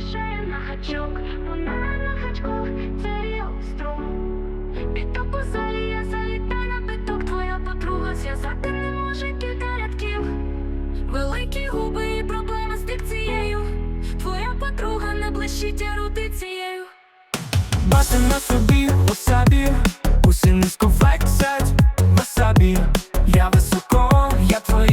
лишає на гачок, вона на гачках це струм. Біток у залі я залітай на биток, твоя подруга зв'язати не може кілька рядків. Великі губи і проблеми з дикцією. Твоя подруга не блищить ерудицією. Бати на собі, у сабі, усі низько флексять, васабі, я високо, я твоя.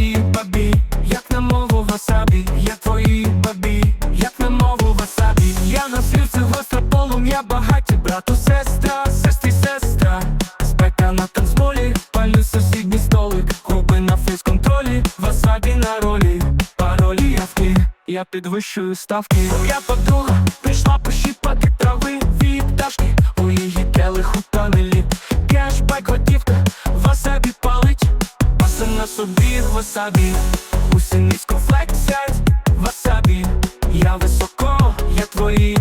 Полум'я багаті, брату, сестра, сестрі, сестра. Спека на танцполі, палю сусідній столик, губи на фейс-контролі, васабі на ролі, паролі явки. Я підвищую ставки. Моя подруга прийшла пощіпати трави від пташки. У її келиху тане лід. Кешбек готівка, васабі палить, пасе на собі васабі. Усі низько флексять, васабі. Я високо, я твої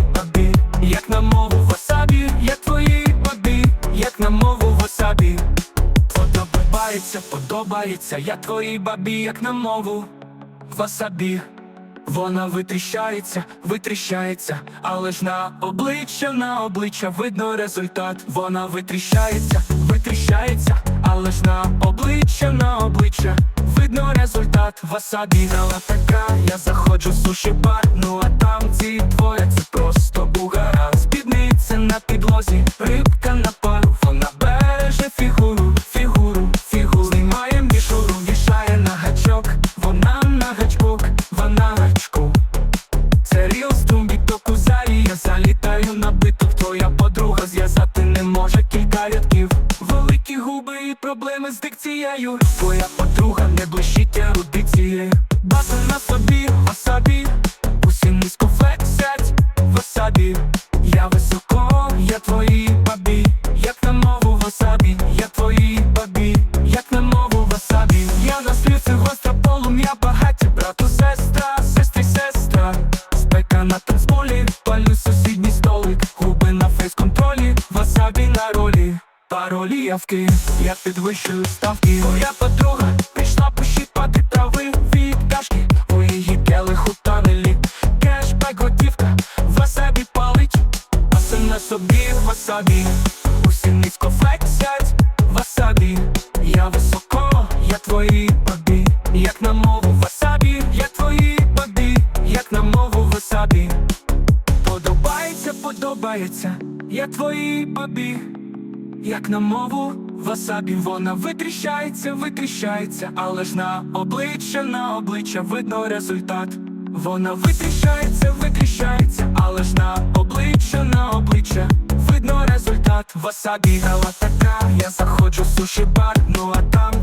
Подобається, я твоїй бабі, як на мову васабі. Вона витріщається, витріщається, але ж на обличчя, на обличчя видно результат. Вона витріщається, витріщається, але ж на обличчя, на обличчя видно результат. Васабі грала така, я заходжу в суші бар, ну а там ці двоє, це просто бугара. Залітаю на биток, твоя подруга зв'язати не може кілька рядків. Великі губи і проблеми з дикцією. Твоя подруга не блищить ерудицією. База на собі, васабі, усі низько флексять, васабі. Я високо, я твої бабі, як на мову васабі, я твої бабі, як на мову васабі. Я на слівці гостра полум'я Паролі явки, я підвищую ставки. Моя подруга прийшла пощіпати трави від пташки. У її келиху тане лід. Кешбек готівка, васабі палить, пасе на собі васабі. Усі низько флексять, васабі. Я високо, я твої бабі. Як на мову васабі, я твої бабі, як на мову васабі. Подобається, подобається, я твої бабі. Як на мову васабі вона витріщається, витріщається, але ж на обличчя, на обличчя видно результат. Вона витріщається, витріщається, але ж на обличчя, на обличчя видно результат. Васабі грала така, я заходжу в суші бар, ну а там